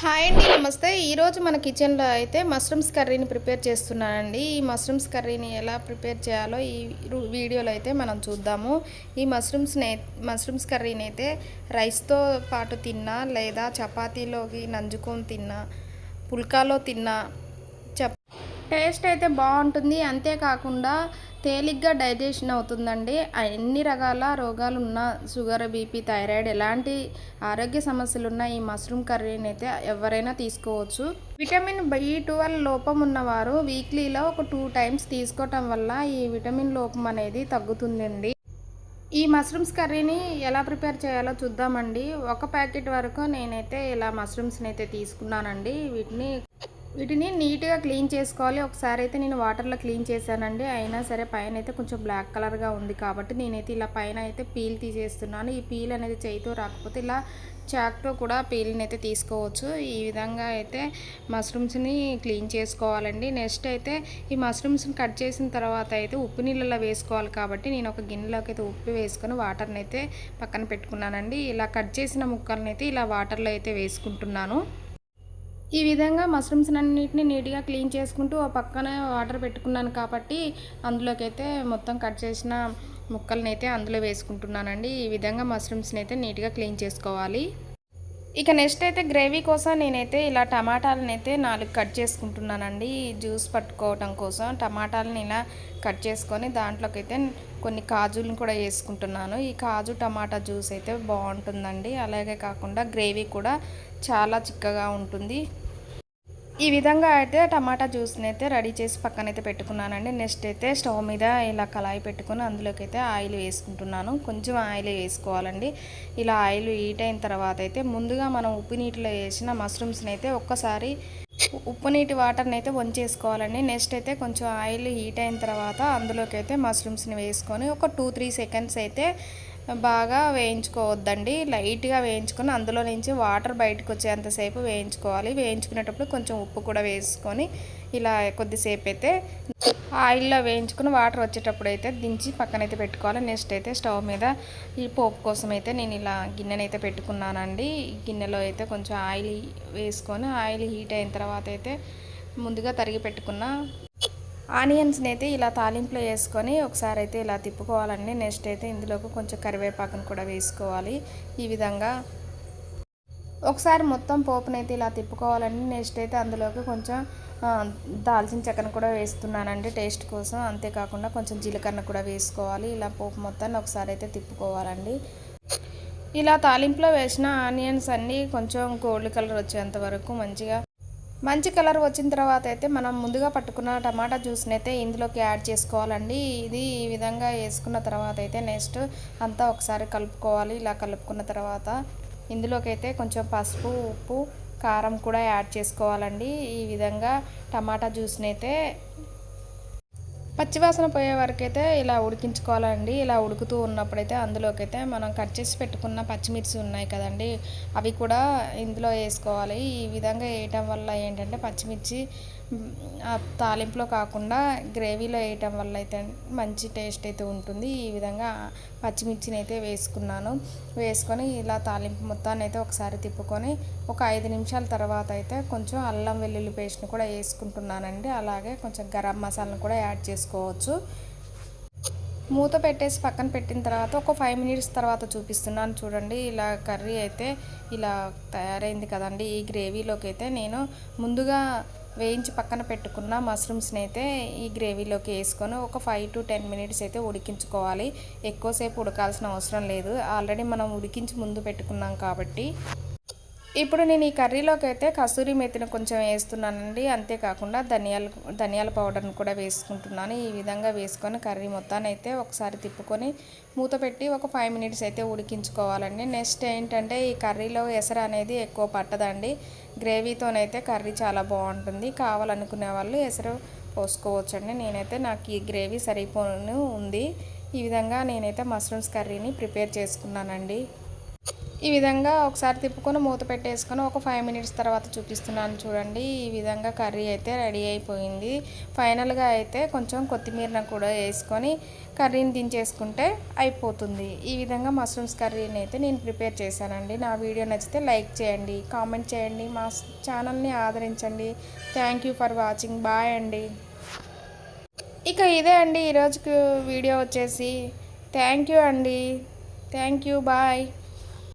Hi అండి నమస్తే. ఈరోజు మన కిచెన్లో అయితే మష్రూమ్స్ కర్రీని ప్రిపేర్ చేస్తున్నానండి. ఈ మష్రూమ్స్ కర్రీని ఎలా ప్రిపేర్ చేయాలో ఈ వీడియోలో అయితే మనం చూద్దాము. ఈ మష్రూమ్స్ని మష్రూమ్స్ కర్రీని అయితే రైస్తో పాటు తిన్నా లేదా చపాతీలోకి నంజుకొని తిన్నా పుల్కాలో తిన్నా టేస్ట్ అయితే బాగుంటుంది. అంతేకాకుండా తేలిగ్గా డైజెషన్ అవుతుందండి. ఎన్ని రకాల రోగాలు ఉన్న షుగర్ బీపీ థైరాయిడ్ ఎలాంటి ఆరోగ్య సమస్యలున్న ఈ మష్రూమ్ కర్రీని అయితే ఎవరైనా తీసుకోవచ్చు. విటమిన్ బి ట్వెల్వ్ లోపం ఉన్నవారు వీక్లీలో ఒక టూ టైమ్స్ తీసుకోవటం వల్ల ఈ విటమిన్ లోపం అనేది తగ్గుతుందండి. ఈ మష్రూమ్స్ కర్రీని ఎలా ప్రిపేర్ చేయాలో చూద్దామండి. ఒక ప్యాకెట్ వరకు నేనైతే ఇలా మష్రూమ్స్ని అయితే తీసుకున్నానండి. వీటిని వీటిని నీట్గా క్లీన్ చేసుకోవాలి. ఒకసారి అయితే నేను వాటర్లో క్లీన్ చేశానండి. అయినా సరే పైన అయితే కొంచెం బ్లాక్ కలర్గా ఉంది కాబట్టి నేనైతే ఇలా పైన అయితే పీల్ తీసేస్తున్నాను. ఈ పీల్ అనేది చేయితో రాకపోతే ఇలా చాక్తో కూడా పీల్ని అయితే తీసుకోవచ్చు. ఈ విధంగా అయితే మష్రూమ్స్ని క్లీన్ చేసుకోవాలండి. నెక్స్ట్ అయితే ఈ మష్రూమ్స్ని కట్ చేసిన తర్వాత అయితే ఉప్పు నీళ్ళలో వేసుకోవాలి కాబట్టి నేను ఒక గిన్నెలోకి అయితే ఉప్పు వేసుకొని వాటర్ని అయితే పక్కన పెట్టుకున్నానండి. ఇలా కట్ చేసిన ముక్కలనైతే అయితే ఇలా వాటర్లో అయితే వేసుకుంటున్నాను. ఈ విధంగా మష్రూమ్స్ అన్నిటిని నీట్గా క్లీన్ చేసుకుంటూ ఆ పక్కన వాటర్ పెట్టుకున్నాను కాబట్టి అందులోకి అయితే మొత్తం కట్ చేసిన ముక్కల్ని అయితే అందులో వేసుకుంటున్నానండి. ఈ విధంగా మష్రూమ్స్ని అయితే నీట్గా క్లీన్ చేసుకోవాలి. ఇక నెక్స్ట్ అయితే గ్రేవీ కోసం నేనైతే ఇలా టమాటాలను అయితే నాలుగు కట్ చేసుకుంటున్నానండి జ్యూస్ పట్టుకోవటం కోసం. టమాటాలను ఇలా కట్ చేసుకొని దాంట్లోకైతే కొన్ని కాజులను కూడా వేసుకుంటున్నాను. ఈ కాజు టమాటా జ్యూస్ అయితే బాగుంటుందండి. అలాగే కాకుండా గ్రేవీ కూడా చాలా చిక్కగా ఉంటుంది. ఈ విధంగా అయితే టమాటా జ్యూస్ని అయితే రెడీ చేసి పక్కనైతే పెట్టుకున్నానండి. నెక్స్ట్ అయితే స్టవ్ మీద ఇలా కళాయి పెట్టుకుని అందులోకి అయితే ఆయిల్ వేసుకుంటున్నాను. కొంచెం ఆయిల్ వేసుకోవాలండి. ఇలా ఆయిల్ హీట్ అయిన తర్వాత అయితే ముందుగా మనం ఉప్పు నీటిలో వేసిన మష్రూమ్స్ని అయితే ఒక్కసారి ఉప్పు నీటి వాటర్ని అయితే వంచేసుకోవాలండి. నెక్స్ట్ అయితే కొంచెం ఆయిల్ హీట్ అయిన తర్వాత అందులోకి అయితే మష్రూమ్స్ని వేసుకొని ఒక టూ త్రీ సెకండ్స్ అయితే బాగా వేయించుకోవద్దండి. లైట్గా వేయించుకొని అందులో నుంచి వాటర్ బయటకు వచ్చేంతసేపు వేయించుకోవాలి. వేయించుకునేటప్పుడు కొంచెం ఉప్పు కూడా వేసుకొని ఇలా కొద్దిసేపు అయితే ఆయిల్లో వేయించుకుని వాటర్ వచ్చేటప్పుడు అయితే దించి పక్కనైతే పెట్టుకోవాలి. నెక్స్ట్ అయితే స్టవ్ మీద ఈ పోపు కోసం అయితే నేను ఇలా గిన్నెనైతే పెట్టుకున్నానండి. గిన్నెలో అయితే కొంచెం ఆయిల్ వేసుకొని ఆయిల్ హీట్ అయిన తర్వాత అయితే ముందుగా తరిగి పెట్టుకున్న ఆనియన్స్ని అయితే ఇలా తాలింపులో వేసుకొని ఒకసారి అయితే ఇలా తిప్పుకోవాలండి. నెక్స్ట్ అయితే ఇందులోకి కొంచెం కరివేపాకును కూడా వేసుకోవాలి. ఈ విధంగా ఒకసారి మొత్తం పోపునైతే ఇలా తిప్పుకోవాలండి. నెక్స్ట్ అయితే అందులోకి కొంచెం దాల్చిన చెక్కను కూడా వేస్తున్నానండి టేస్ట్ కోసం. అంతేకాకుండా కొంచెం జీలకర్ర కూడా వేసుకోవాలి. ఇలా పోపు మొత్తాన్ని ఒకసారి అయితే తిప్పుకోవాలండి. ఇలా తాలింపులో వేసిన ఆనియన్స్ అన్నీ కొంచెం గోల్డ్ కలర్ వచ్చేంత వరకు మంచిగా మంచి కలర్ వచ్చిన తర్వాత అయితే మనం ముందుగా పట్టుకున్న టమాటా జ్యూస్ని అయితే ఇందులోకి యాడ్ చేసుకోవాలండి. ఇది ఈ విధంగా వేసుకున్న తర్వాత అయితే నెక్స్ట్ అంతా ఒకసారి కలుపుకోవాలి. ఇలా కలుపుకున్న తర్వాత ఇందులోకి అయితే కొంచెం పసుపు ఉప్పు కారం కూడా యాడ్ చేసుకోవాలండి. ఈ విధంగా టమాటా జ్యూస్ని అయితే పచ్చివాసన పోయే వరకైతే ఇలా ఉడికించుకోవాలండి. ఇలా ఉడుకుతూ ఉన్నప్పుడైతే అందులోకైతే మనం కట్ చేసి పెట్టుకున్న పచ్చిమిర్చి ఉన్నాయి కదండి. అవి కూడా ఇందులో వేసుకోవాలి. ఈ విధంగా వేయటం వల్ల ఏంటంటే పచ్చిమిర్చి ఆ తాలింపులో కాకుండా గ్రేవీలో వేయటం వల్ల అయితే మంచి టేస్ట్ అయితే ఉంటుంది. ఈ విధంగా పచ్చిమిర్చిని అయితే వేసుకున్నాను. వేసుకొని ఇలా తాలింపు మొత్తాన్ని అయితే ఒకసారి తిప్పుకొని ఒక ఐదు నిమిషాల తర్వాత అయితే కొంచెం అల్లం వెల్లుల్లి పేస్ట్ని కూడా వేసుకుంటున్నానండి. అలాగే కొంచెం గరం మసాలాను కూడా యాడ్ చేసుకోవచ్చు. మూత పెట్టేసి పక్కన పెట్టిన తర్వాత ఒక ఫైవ్ మినిట్స్ తర్వాత చూపిస్తున్నాను చూడండి. ఇలా కర్రీ అయితే ఇలా తయారైంది కదండి. ఈ గ్రేవీలోకి అయితే నేను ముందుగా వేయించి పక్కన పెట్టుకున్న మష్రూమ్స్ని అయితే ఈ గ్రేవీలోకి వేసుకొని ఒక ఫైవ్ టు టెన్ మినిట్స్ అయితే ఉడికించుకోవాలి. ఎక్కువసేపు ఉడకాల్సిన అవసరం లేదు. ఆల్రెడీ మనం ఉడికించి ముందు పెట్టుకున్నాం కాబట్టి ఇప్పుడు నేను ఈ కర్రీలోకి అయితే కసూరి మెతిని కొంచెం వేస్తున్నానండి. అంతేకాకుండా ధనియాల ధనియాల పౌడర్ని కూడా వేసుకుంటున్నాను. ఈ విధంగా వేసుకొని కర్రీ మొత్తాన్ని అయితే ఒకసారి తిప్పుకొని మూత పెట్టి ఒక ఫైవ్ మినిట్స్ అయితే ఉడికించుకోవాలండి. నెక్స్ట్ ఏంటంటే ఈ కర్రీలో ఎసరు అనేది ఎక్కువ పట్టదండి. గ్రేవీతోనైతే కర్రీ చాలా బాగుంటుంది. కావాలనుకునే వాళ్ళు ఎసరు పోసుకోవచ్చండి. నేనైతే నాకు ఈ గ్రేవీ సరిపోను ఉంది. ఈ విధంగా నేనైతే మష్రూమ్స్ కర్రీని ప్రిపేర్ చేసుకున్నానండి. ఈ విధంగా ఒకసారి తిప్పుకొని మూత పెట్టేసుకొని ఒక ఫైవ్ మినిట్స్ తర్వాత చూపిస్తున్నాను చూడండి. ఈ విధంగా కర్రీ అయితే రెడీ అయిపోయింది. ఫైనల్గా అయితే కొంచెం కొత్తిమీరను కూడా వేసుకొని కర్రీని దించేసుకుంటే అయిపోతుంది. ఈ విధంగా మష్రూమ్స్ కర్రీని అయితే నేను ప్రిపేర్ చేశానండి. నా వీడియో నచ్చితే లైక్ చేయండి కామెంట్ చేయండి మా ఛానల్ని ఆదరించండి. Thank you for watching bye అండి. ఇక ఇదే అండి ఈరోజుకు వీడియో వచ్చేసి. థ్యాంక్ యూ అండి. Thank you bye